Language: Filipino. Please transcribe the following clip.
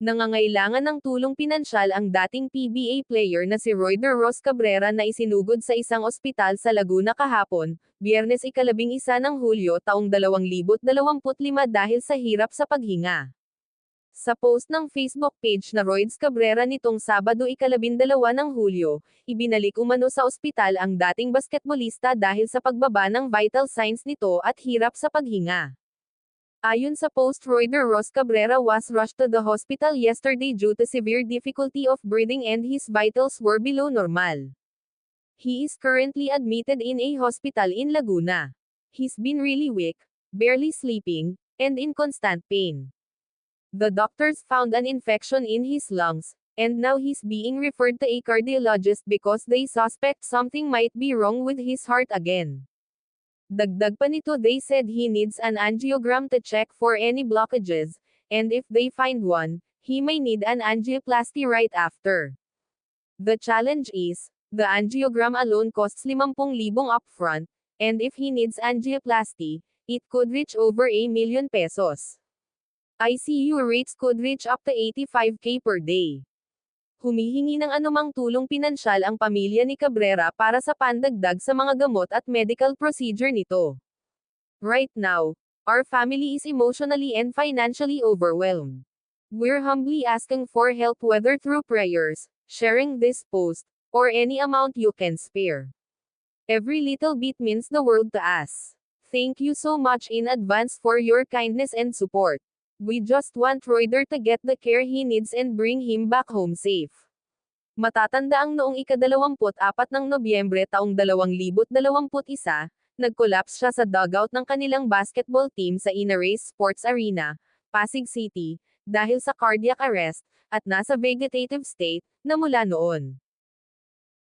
Nangangailangan ng tulong pinansyal ang dating PBA player na si Royder Ross Cabrera na isinugod sa isang ospital sa Laguna kahapon, biyernes ikalabing isa ng Hulyo taong 2025 dahil sa hirap sa paghinga. Sa post ng Facebook page na Royds Cabrera nitong Sabado ikalabindalawa ng Hulyo, ibinalik umano sa ospital ang dating basketbolista dahil sa pagbaba ng vital signs nito at hirap sa paghinga. Ayon sa post Royder Ross Cabrera was rushed to the hospital yesterday due to severe difficulty of breathing and his vitals were below normal. He is currently admitted in a hospital in Laguna. He's been really weak, barely sleeping, and in constant pain. The doctors found an infection in his lungs, and now he's being referred to a cardiologist because they suspect something might be wrong with his heart again. Dagdag pa nito they said he needs an angiogram to check for any blockages, and if they find one, he may need an angioplasty right after. The challenge is, the angiogram alone costs 50,000 upfront, and if he needs angioplasty, it could reach over a million pesos. ICU rates could reach up to 85k per day. Humihingi ng anumang tulong pinansyal ang pamilya ni Cabrera para sa pandagdag sa mga gamot at medical procedure nito. Right now, our family is emotionally and financially overwhelmed. We're humbly asking for help whether through prayers, sharing this post, or any amount you can spare. Every little bit means the world to us. Thank you so much in advance for your kindness and support. We just want Royder to get the care he needs and bring him back home safe. Matatanda ang noong ikadalawamput-apat ng Nobyembre taong 2021, nag-collapse siya sa dugout ng kanilang basketball team sa Inares Sports Arena, Pasig City, dahil sa cardiac arrest, at nasa vegetative state, na mula noon.